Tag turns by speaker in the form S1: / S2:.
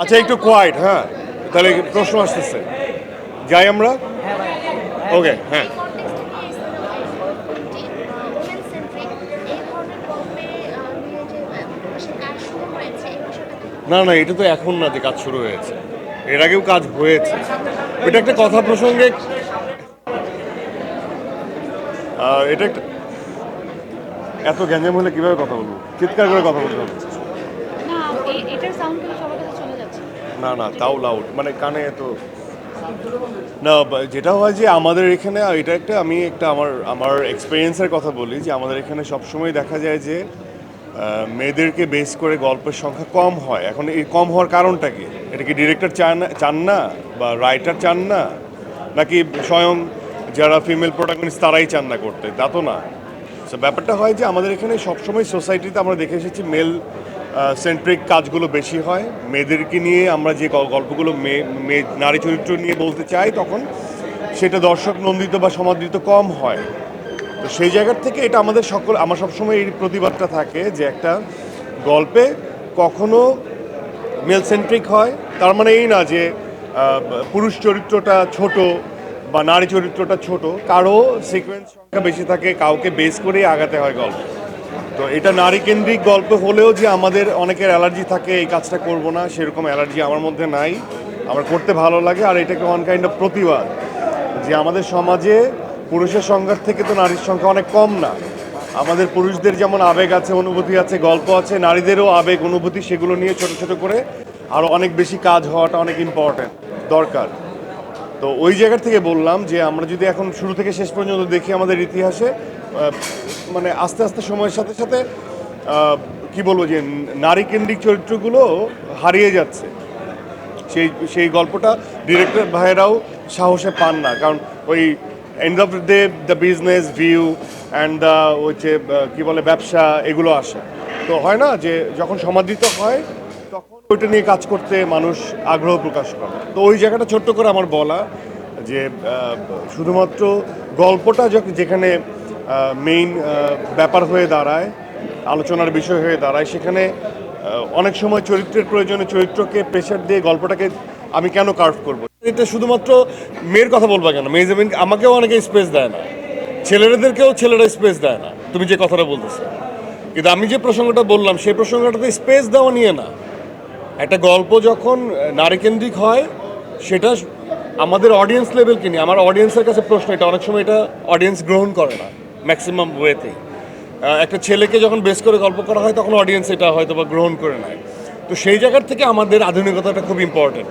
S1: আচ্ছা একটু কোয়াইট হ্যাঁ। তাহলে প্রশ্ন আসতেছে। যাই আমরা? ওকে হ্যাঁ। না না, এটা তো এখন না যে কাজ শুরু হয়েছে। এর আগেও কাজ হয়েছে। এটা একটা কথা প্রসঙ্গে। এটা একটা এত গ্যাঞ্জাম হলে কীভাবে কথা বলব? চিৎকার করে কথা বলতে হবে।
S2: না
S1: না, তাও লাউড মানে কানে তো না যেটা হয় যে আমাদের এখানে এটা একটা আমি একটা আমার আমার এক্সপিরিয়েন্সের কথা বলি, যে আমাদের এখানে সবসময় দেখা যায় যে মেয়েদেরকে বেস করে গল্পের সংখ্যা কম হয়। এখন এই কম হওয়ার কারণটা কি? এটা কি ডিরেক্টর চান চান না? বা রাইটার চান না? নাকি স্বয়ং যারা ফিমেল প্রোটাগনিস্ট তারাই চান না করতে? তা তো না। সো ব্যাপারটা হয় যে আমাদের এখানে সবসময় সোসাইটিতে আমরা দেখে এসেছি মেল সেন্ট্রিক কাজগুলো বেশি হয়। মেয়েদেরকে নিয়ে আমরা যে গল্পগুলো মেয়ে মেয়ে, নারী চরিত্র নিয়ে বলতে চাই তখন সেটা দর্শক নন্দিত বা সমাদৃত কম হয়। তো সেই জায়গার থেকে এটা আমাদের সকল, আমার সবসময় এই প্রতিবাদটা থাকে যে একটা গল্পে কখনো মেল সেন্ট্রিক হয়। তার মানে এই না যে পুরুষ চরিত্রটা ছোট বা নারী চরিত্রটা ছোট। কারও সিকোয়েন্স সংখ্যা বেশি থাকে, কাউকে বেস করেই আগাতে হয় গল্প। তো এটা নারী কেন্দ্রিক গল্প হলেও যে আমাদের অনেকের অ্যালার্জি থাকে, এই কাজটা করব না, সেরকম অ্যালার্জি আমার মধ্যে নাই। আমার করতে ভালো লাগে আর এটাকে ওয়ান কাইন্ড অফ প্রতিবাদ যে আমাদের সমাজে পুরুষের সংখ্যার থেকে তো নারীর সংখ্যা অনেক কম না। আমাদের পুরুষদের যেমন আবেগ আছে, অনুভূতি আছে, গল্প আছে, নারীদেরও আবেগ, অনুভূতি সেগুলো নিয়ে ছোট ছোট করে আরও অনেক বেশি কাজ হওয়াটা অনেক ইম্পর্ট্যান্ট দরকার। তো ওই জায়গা থেকে বললাম যে আমরা যদি এখন শুরু থেকে শেষ পর্যন্ত দেখি আমাদের ইতিহাসে মানে আস্তে আস্তে সময়ের সাথে সাথে কি বলব যে নারী কেন্দ্রিক চরিত্রগুলো হারিয়ে যাচ্ছে। সেই সেই গল্পটা ডিরেক্টর ভাইয়েরাও সাহসে পান না। কারণ ওই end of day the business view and the হচ্ছে কি বলে, ব্যবসা, এগুলো আসে। তো হয় না যে, যখন সমাদৃত হয়, তখন ওইটা নিয়ে কাজ করতে মানুষ আগ্রহ প্রকাশ করে। তো ওই জায়গাটা ছোট্ট করে আমার বলা যে শুধুমাত্র গল্পটা যেখানে মেইন ব্যাপার হয়ে দাঁড়ায়, আলোচনার বিষয় হয়ে দাঁড়ায়। সেখানে অনেক সময় চরিত্রের প্রয়োজনে চরিত্রকে প্রেশার দিয়ে গল্পটাকে আমি কেন কার্ভ করব? এটা শুধুমাত্র মেয়ের কথা বলবা কেন? মেয়ে যেমন আমাকেও অনেকে স্পেস দেয় না। ছেলেদেরকেও ছেলেরা স্পেস দেয় না। তুমি যে কথাটা বলতেছো। কিন্তু আমি যে প্রসঙ্গটা বললাম, সেই প্রসঙ্গটাতে স্পেস দেওয়া নিয়ে না। একটা গল্প যখন নারীকেন্দ্রিক হয়, সেটা আমাদের অডিয়েন্স লেভেলকে নিয়ে। আমার অডিয়েন্সের কাছে প্রশ্ন এটা, অনেক সময় এটা অডিয়েন্স গ্রহণ করে না। ম্যাক্সিমাম ওয়েতেই একটা ছেলেকে যখন বেস করে গল্প করা হয়, তখন অডিয়েন্স এটা হয়তো বা গ্রহণ করে নেয়। তো সেই জায়গার থেকে আমাদের আধুনিকতাটা খুব ইম্পর্টেন্ট